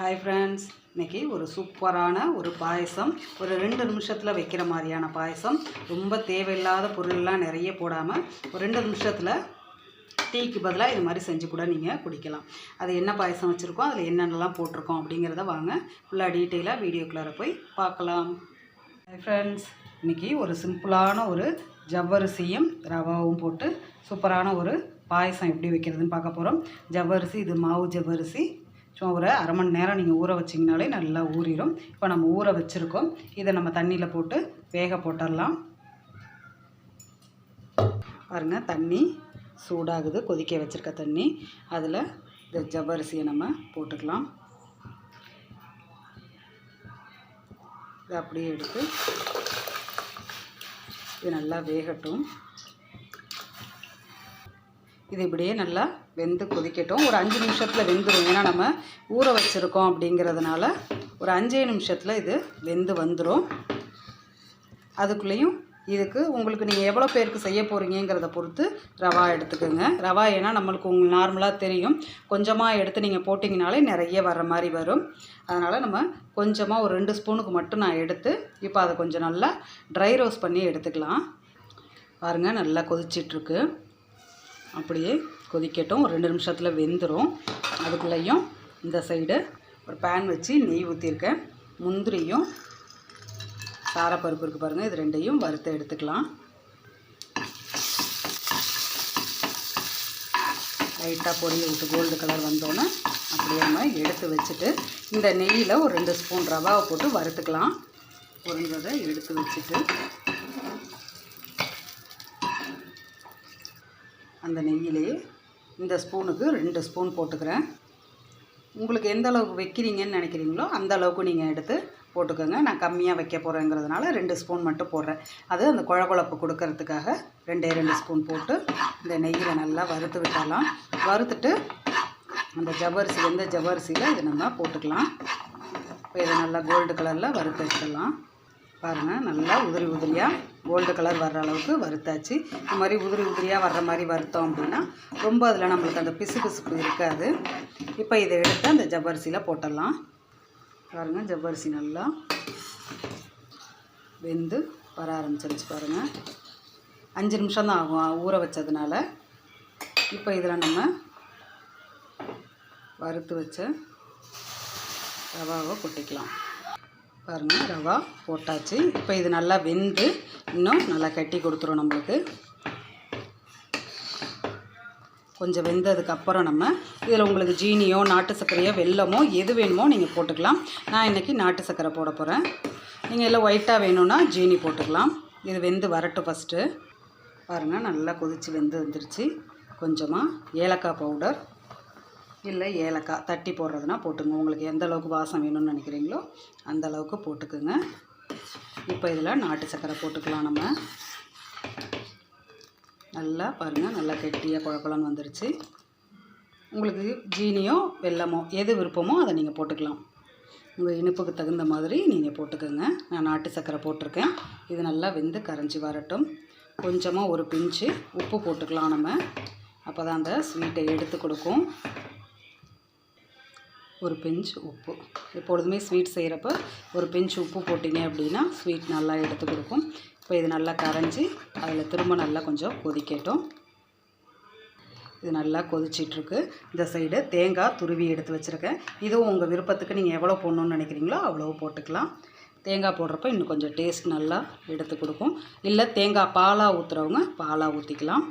Hi friends இன்றைக்கி ஒரு சூப்பரான ஒரு பாயசம். ஒரு ரெண்டு நிமிஷத்தில் வைக்கிற மாதிரியான பாயசம். ரொம்ப தேவையில்லாத பொருள்லாம் நிறைய போடாமல் ஒரு ரெண்டு நிமிஷத்தில் டீக்கு பதிலாக இது மாதிரி செஞ்சு கூட நீங்கள் குடிக்கலாம். அது என்ன பாயசம் வச்சுருக்கோம்? அதில் என்னென்னலாம் போட்டிருக்கோம் அப்படிங்கிறத வாங்க. ஃபுல்லாக டீட்டெயிலாக வீடியோக்குள்ளார போய் பார்க்கலாம். ஹாய் ஃப்ரெண்ட்ஸ் இன்றைக்கி ஒரு சிம்பிளான ஒரு ஜவ்வரிசியும் ரவாவும் போட்டு சூப்பரான ஒரு பாயசம் எப்படி வைக்கிறதுன்னு பார்க்க போகிறோம் ஜவ்வரிசி இது மாவு ஜவ்வரிசி. சும்மா ஒரு அரை மணி நேரம் நீங்கள் ஊற வச்சிங்கனாலே நல்லா ஊறிடும் இப்போ நம்ம ஊற வச்சுருக்கோம். இதை நம்ம தண்ணியில் போட்டு வேக போட்டுடலாம். பாருங்கள் தண்ணி சூடாகுது. கொதிக்க வச்சுருக்க தண்ணி. அதில் இந்த ஜவ்வரிசியை நம்ம போட்டுக்கலாம். இதை அப்படியே எடுத்து இது நல்லா வேகட்டும். இது இப்படியே நல்லா வெந்து கொதிக்கட்டும். ஒரு அஞ்சு நிமிஷத்தில் வெந்துடும் ஏன்னா நம்ம ஊற வச்சுருக்கோம் அப்படிங்கிறதுனால ஒரு அஞ்சே நிமிஷத்தில் இது வெந்து வந்துடும் அதுக்குள்ளேயும் இதுக்கு உங்களுக்கு நீங்கள் எவ்வளோ பேருக்கு செய்ய போகிறீங்கிறத பொறுத்து ரவா எடுத்துக்கோங்க. ரவா ஏன்னா நம்மளுக்கு உங்களுக்கு நார்மலாக தெரியும். கொஞ்சமாக எடுத்து நீங்கள் போட்டிங்கனாலே நிறைய வர்ற மாதிரி வரும். அதனால் நம்ம கொஞ்சமாக ஒரு ரெண்டு ஸ்பூனுக்கு மட்டும் நான் எடுத்து இப்போ அதை கொஞ்சம் நல்லா ட்ரை ரோஸ்ட் பண்ணி எடுத்துக்கலாம். பாருங்கள் நல்லா கொதிச்சிட்ருக்கு. அப்படியே கொதிக்கட்டும். ஒரு ரெண்டு நிமிஷத்தில் வெந்துடும் அதுக்குள்ளேயும் இந்த சைடு ஒரு பேன் வச்சு நெய் ஊற்றிருக்கேன் முந்திரியும் சாரப்பருப்பு இருக்குது பாருங்கள் இது ரெண்டையும் வறுத்து எடுத்துக்கலாம். லைட்டாக பொரிய விட்டு கோல்டு கலர் வந்தோன்னே அப்படியே நம்ம எடுத்து வச்சுட்டு இந்த நெய்யில் ஒரு ரெண்டு ஸ்பூன் ரவாவை போட்டு வறுத்துக்கலாம். பொருந்ததை எடுத்து வச்சுட்டு அந்த நெய்யிலே இந்த ஸ்பூனுக்கு ரெண்டு ஸ்பூன் போட்டுக்கிறேன். உங்களுக்கு எந்த அளவுக்கு வைக்கிறீங்கன்னு நினைக்கிறீங்களோ அந்த அளவுக்கு நீங்கள் எடுத்து போட்டுக்கோங்க. நான் கம்மியாக வைக்க போகிறேங்கிறதுனால ரெண்டு ஸ்பூன் மட்டும் போடுறேன். அது அந்த குழகுழப்பு கொடுக்கறதுக்காக ரெண்டே ரெண்டு ஸ்பூன் போட்டு இந்த நெய்யில் நல்லா வறுத்து விட்டுடலாம் வறுத்துட்டு அந்த ஜவ்வரிசி எந்த ஜவ்வரிசியில் இதை நம்ம போட்டுக்கலாம். இப்போ இதை நல்லா கோல்டு கலரில் வறுத்து வச்சிடலாம் பாருங்கள் நல்லா உதிரி உதிரியாக கோல்டு கலர் வர்ற அளவுக்கு வறுத்தாச்சு. இந்த மாதிரி உதிரி உதிரியாக வர்ற மாதிரி வறுத்தோம் அப்படின்னா ரொம்ப அதில் நம்மளுக்கு அந்த பிசு பிசுப்பு இருக்காது. இப்போ இதை எடுத்து அந்த ஜவ்வரிசியில் போட்டுடலாம். பாருங்கள் ஜவ்வரிசி நல்லா வெந்து வர ஆரம்பிச்சிருச்சு பாருங்கள் அஞ்சு நிமிஷம் தான் ஆகும் ஊற வச்சதுனால. இப்போ இதில் நம்ம வறுத்து வச்ச ரவாவை கொட்டிக்கலாம். பாருங்கள் ரவா போட்டாச்சு. இப்போ இது நல்லா வெந்து இன்னும் நல்லா கட்டி கொடுத்துரும் நம்மளுக்கு. கொஞ்சம் வெந்ததுக்கப்புறம் நம்ம இதில் உங்களுக்கு ஜீனியோ நாட்டு சர்க்கரையோ வெல்லமோ எது வேணுமோ நீங்கள் போட்டுக்கலாம். நான் இன்றைக்கி நாட்டு சர்க்கரை போட போகிறேன் நீங்கள் எல்லாம் ஒயிட்டாக வேணும்னா ஜீனி போட்டுக்கலாம். இது வெந்து வரட்டும் ஃபஸ்ட்டு பாருங்கள் நல்லா கொதித்து வெந்து வந்துருச்சு. கொஞ்சமாக ஏலக்காய் பவுடர் இல்லை ஏலக்காய் தட்டி போடுறதுனா போட்டுங்க. உங்களுக்கு எந்த அளவுக்கு வாசம் வேணும்னு நினைக்கிறீங்களோ அந்த அளவுக்கு போட்டுக்குங்க. இப்போ இதில் நாட்டு சர்க்கரை போட்டுக்கலாம் நம்ம. நல்லா பாருங்கள் நல்லா கெட்டியாக குழப்பலன்னு வந்துருச்சு. உங்களுக்கு ஜீனியோ வெல்லமோ எது விருப்பமோ அதை நீங்கள் போட்டுக்கலாம். உங்கள் இனிப்புக்கு தகுந்த மாதிரி நீங்கள் போட்டுக்கோங்க. நான் நாட்டு சர்க்கரை போட்டிருக்கேன். இது நல்லா வெந்து கரைஞ்சி வரட்டும். கொஞ்சமாக ஒரு பிஞ்சு உப்பு போட்டுக்கலாம் நம்ம. அப்போ தான் அந்த ஸ்வீட்டை எடுத்து கொடுக்கும். ஒரு பிஞ்ச் உப்பு. எப்பொழுதுமே ஸ்வீட் செய்கிறப்ப ஒரு பிஞ்ச் உப்பு போட்டிங்க அப்படின்னா ஸ்வீட் நல்லா எடுத்து கொடுக்கும். இப்போ இது நல்லா கரைஞ்சி அதில் திரும்ப நல்லா கொஞ்சம் கொதிக்கட்டும். இது நல்லா கொதிச்சிட்ருக்கு. இந்த சைடு தேங்காய் துருவி எடுத்து வச்சுருக்கேன். இதுவும் உங்கள் விருப்பத்துக்கு நீங்கள் எவ்வளோ போடணுன்னு நினைக்கிறீங்களோ அவ்வளோ போட்டுக்கலாம். தேங்காய் போடுறப்ப இன்னும் கொஞ்சம் டேஸ்ட் நல்லா எடுத்து கொடுக்கும். இல்லை தேங்காய் பாலாக ஊற்றுறவங்க பாலாக ஊற்றிக்கலாம்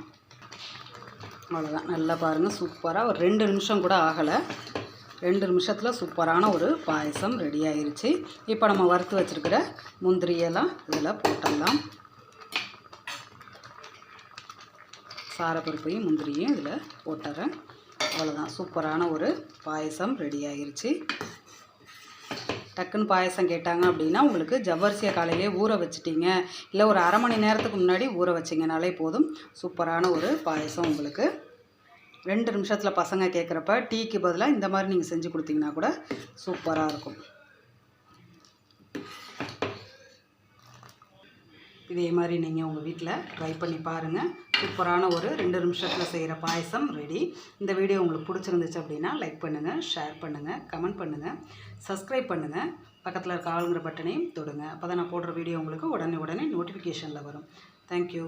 அவ்வளோதான் நல்லா பாருங்கள் சூப்பராக ஒரு ரெண்டு நிமிஷம் கூட ஆகலை. ரெண்டு நிமிஷத்தில் சூப்பரான ஒரு பாயசம் ரெடி ஆயிடுச்சு இப்போ நம்ம வறுத்து வச்சுருக்கிற முந்திரியெல்லாம் இதில் போட்டுடலாம். சாரப்பருப்பையும் முந்திரியும் இதில் போட்டுறேன். அவ்வளோதான் சூப்பரான ஒரு பாயசம் ரெடி ஆயிருச்சு. டக்குன்னு பாயசம் கேட்டாங்க அப்படின்னா உங்களுக்கு ஜவ்வரிசியை காலையிலே ஊற வச்சிட்டிங்க. இல்லை ஒரு அரை மணி நேரத்துக்கு முன்னாடி ஊற வச்சிங்கனாலே போதும். சூப்பரான ஒரு பாயசம் உங்களுக்கு ரெண்டு நிமிஷத்தில் பசங்க கேட்குறப்ப டீக்கு பதிலாக இந்த மாதிரி நீங்கள் செஞ்சு கொடுத்தீங்கன்னா கூட சூப்பராக இருக்கும். இதே மாதிரி நீங்கள் உங்கள் வீட்டில் ட்ரை பண்ணி பாருங்கள் சூப்பரான ஒரு ரெண்டு நிமிஷத்தில் செய்கிற பாயசம் ரெடி இந்த வீடியோ உங்களுக்கு பிடிச்சிருந்துச்சு அப்படின்னா லைக் பண்ணுங்கள் ஷேர் பண்ணுங்கள் கமெண்ட் பண்ணுங்கள் சப்ஸ்கிரைப் பண்ணுங்கள் பக்கத்தில் இருக்க ஆளுங்கிற பட்டனையும் தொடுங்க. அப்போ தான் நான் போடுற வீடியோ உங்களுக்கு உடனே உடனே நோட்டிஃபிகேஷனில் வரும். தேங்க்யூ